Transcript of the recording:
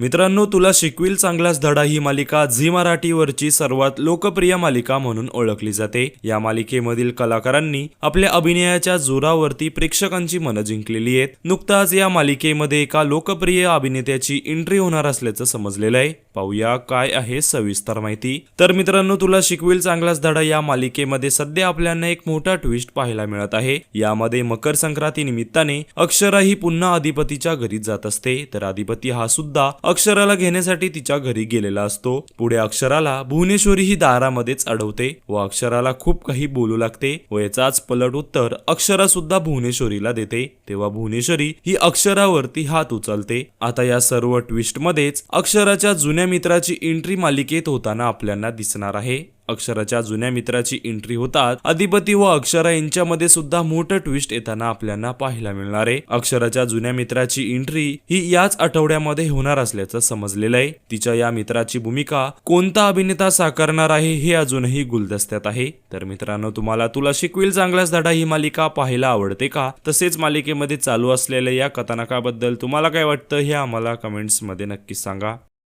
मित्रांनो तुला शिकविल चांगलाच धडा ही मालिका झी मराठीवरची सर्वात लोकप्रिय मालिका म्हणून ओळखली जाते. या मालिकेमधील कलाकारांनी आपल्या अभिनयाच्या जोरावरती प्रेक्षकांची मनं जिंकलेली आहेत. नुकताच या मालिकेमध्ये एका लोकप्रिय अभिनेत्याची एंट्री होणार असल्याचं समजलेलं आहे. पाहूया काय आहे सविस्तर माहिती. तर मित्रांनो तुला शिकविल चांगलाच धडा या मालिकेमध्ये सध्या आपल्याला एक मोठा ट्विस्ट पाहायला मिळत आहे. यामध्ये मकर संक्रांती निमित्ताने अक्षरा ही पुन्हा अधिपतीच्या घरी जात असते. तर अधिपती हा सुद्धा अक्षराला घेण्यासाठी तिच्या घरी गेलेला असतो. पुढे अक्षराला भुवनेश्वरी ही दारामध्येच अडवते व अक्षराला खूप काही बोलू लागते व याचाच पलट उत्तर अक्षरा सुद्धा भुवनेश्वरीला देते. तेव्हा भुवनेश्वरी ही अक्षरावरती हात उचलते. आता या सर्व ट्विस्ट मध्येच अक्षराच्या जुन्या मित्राची एंट्री मालिकेत होताना आपल्याला दिसणार आहे. अक्षराच्या जुन्या मित्राची एंट्री होतात. अधिपती व अक्षरा यांच्यामध्ये सुद्धा मोठं ट्विस्ट येताना आपल्याला पाहायला मिळणार आहे. अक्षराच्या जुन्या मित्राची एंट्री ही याच आठवड्यामध्ये होणार असल्याचं समजलेलं आहे. तिच्या या मित्राची भूमिका कोणता अभिनेता साकारणार आहे हे अजूनही गुलदस्त्यात आहे. तर मित्रांनो तुम्हाला तुला शिकविल चांगलाच धडा ही मालिका पाहायला आवडते का? तसेच मालिकेमध्ये चालू असलेल्या या कथानकाबद्दल तुम्हाला काय वाटतं हे आम्हाला कमेंट्समध्ये नक्कीच सांगा.